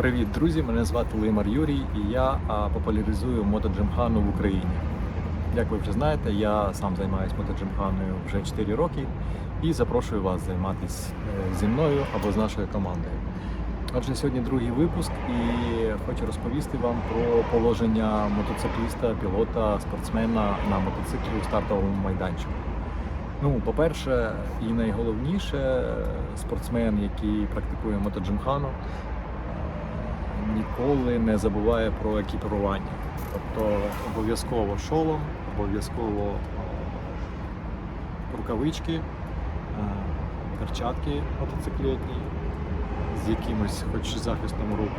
Привіт, друзі! Мене звати Леймар Юрій і я популяризую мотоджимхану в Україні. Як ви вже знаєте, я сам займаюся мотоджимханою вже 4 роки і запрошую вас займатися е, зі мною або з нашою командою. Отже, сьогодні другий випуск і хочу розповісти вам про положення мотоцикліста, пілота, спортсмена на мотоциклі у стартовому майданчику. Ну, по-перше, і найголовніше, спортсмен, який практикує мотоджимхану, ніколи не забуває про екіпірування. Тобто обов'язково шолом, обов'язково е, рукавички, е, перчатки мотоциклетні з якимось хоч захистом рук.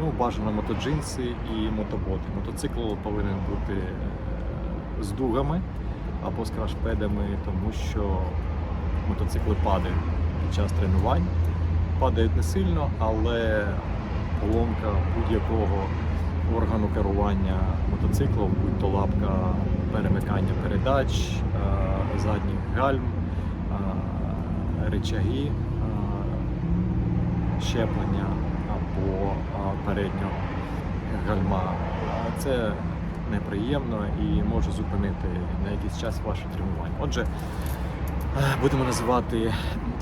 Ну, бажано мотоджинси і мотоботи. Мотоцикл повинен бути е, з дугами або з крашпедами, тому що мотоцикли падають під час тренувань. Падають не сильно, але поломка будь-якого органу керування мотоциклом, будь то лапка перемикання передач, е, задніх гальм, е, речаги, е, щеплення або переднього гальма. Це неприємно і може зупинити на якийсь час ваше тренування. Отже, будемо називати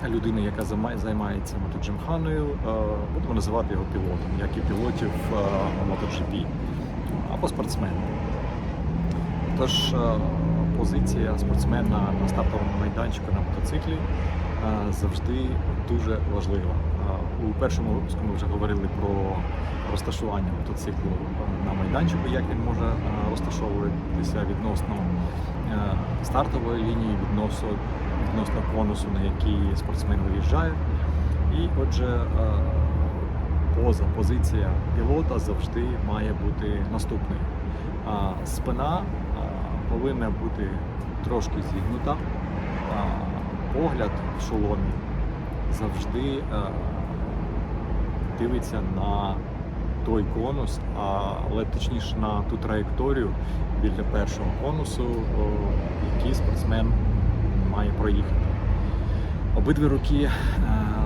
людину, яка займається мотоджимханою, е, будемо називати його пілотом, як і пілотів е, MotoGP або спортсменом. Тож е, позиція спортсмена на стартовому майданчику на мотоциклі завжди дуже важлива. У першому випуску ми вже говорили про розташування мотоциклу на майданчику, як він може розташовуватися відносно стартової лінії, відносно, відносно конусу, на який спортсмен виїжджає. І отже, е, поза позиція пілота завжди має бути наступною. Спина повинна бути трошки зігнута, погляд в шоломі завжди дивиться на той конус, але точніше на ту траєкторію біля першого конусу, який спортсмен має проїхати. Обидві руки е,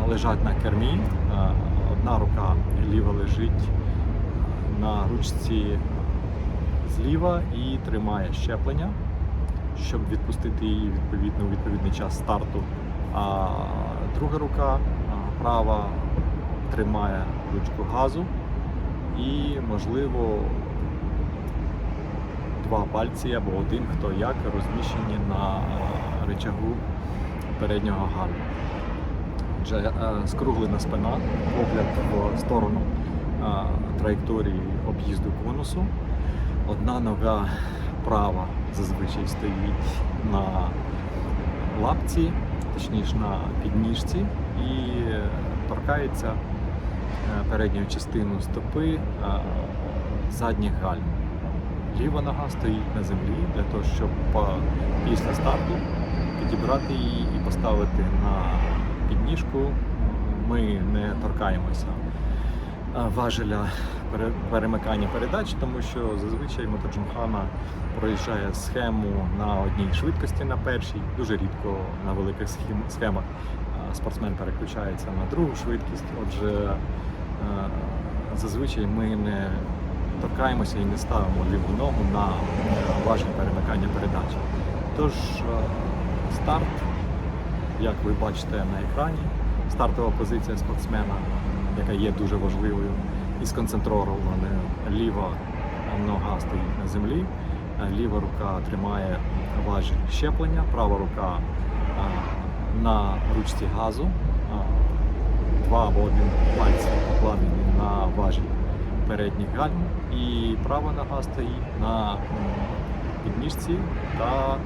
лежать на кермі, е, одна рука ліва лежить на ручці зліва і тримає щеплення, щоб відпустити її відповідно у відповідний час старту. А друга рука права тримає ручку газу і, можливо, два пальці або один, хто як, розміщені на рычагу переднього гальма. Отже, е, скруглена спина, погляд в сторону е, траєкторії об'їзду конусу. Одна нога права зазвичай стоїть на лапці, точніше на підніжці, і торкається е, передньою частиною стопи задніх гальм. Ліва нога стоїть на землі для того, щоб після старту підібрати її і поставити на підніжку. Ми не торкаємося важеля перемикання передач, тому що зазвичай мотоджимхана проїжджає схему на одній швидкості на першій, дуже рідко на великих схемах спортсмен переключається на другу швидкість. Отже, зазвичай ми не торкаємося і не ставимо ліву ногу на е, перемикання передач. Тож старт, як ви бачите на екрані, стартова позиція спортсмена, яка є дуже важливою і сконцентрована. Ліва нога стоїть на землі, ліва рука тримає важіль щеплення, права рука на ручці газу, два або один пальці покладені на важіль передніх гальм, і права нога стоїть на підніжці та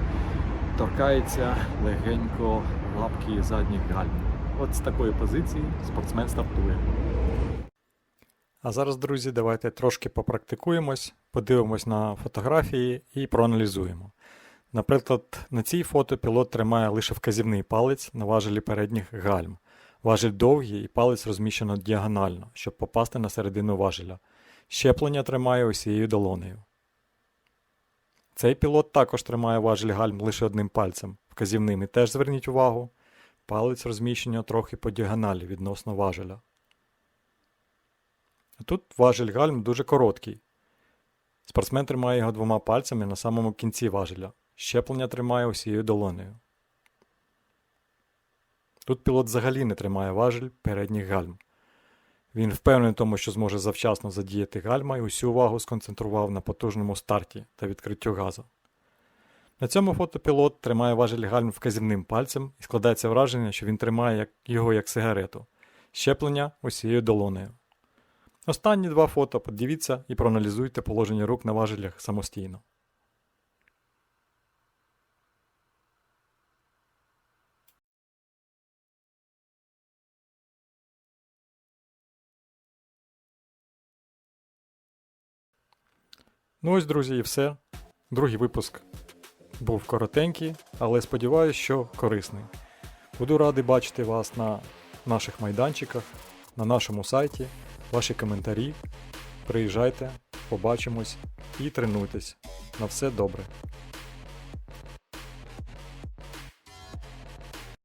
торкається легенько лапки задніх гальм. От з такої позиції спортсмен стартує. А зараз, друзі, давайте трошки попрактикуємось, подивимось на фотографії і проаналізуємо. Наприклад, на цій фото пілот тримає лише вказівний палець на важелі передніх гальм. Важель довгий і палець розміщено діагонально, щоб попасти на середину важеля. Щеплення тримає усією долонею. Цей пілот також тримає важель гальм лише одним пальцем, вказівним і теж зверніть увагу. Палець розміщено трохи по діагоналі відносно важеля. Тут важіль гальм дуже короткий. Спортсмен тримає його двома пальцями на самому кінці важеля. Щеплення тримає усією долонею. Тут пілот взагалі не тримає важель передніх гальм. Він впевнений в тому, що зможе завчасно задіяти гальма і усю увагу сконцентрував на потужному старті та відкриттю газу. На цьому фото пілот тримає важель гальм вказівним пальцем і складається враження, що він тримає його як сигарету. Щеплення усією долонею. Останні два фото подивіться і проаналізуйте положення рук на важелях самостійно. Ну ось, друзі, і все. Другий випуск був коротенький, але сподіваюся, що корисний. Буду радий бачити вас на наших майданчиках, на нашому сайті, ваші коментарі. Приїжджайте, побачимось і тренуйтесь. На все добре.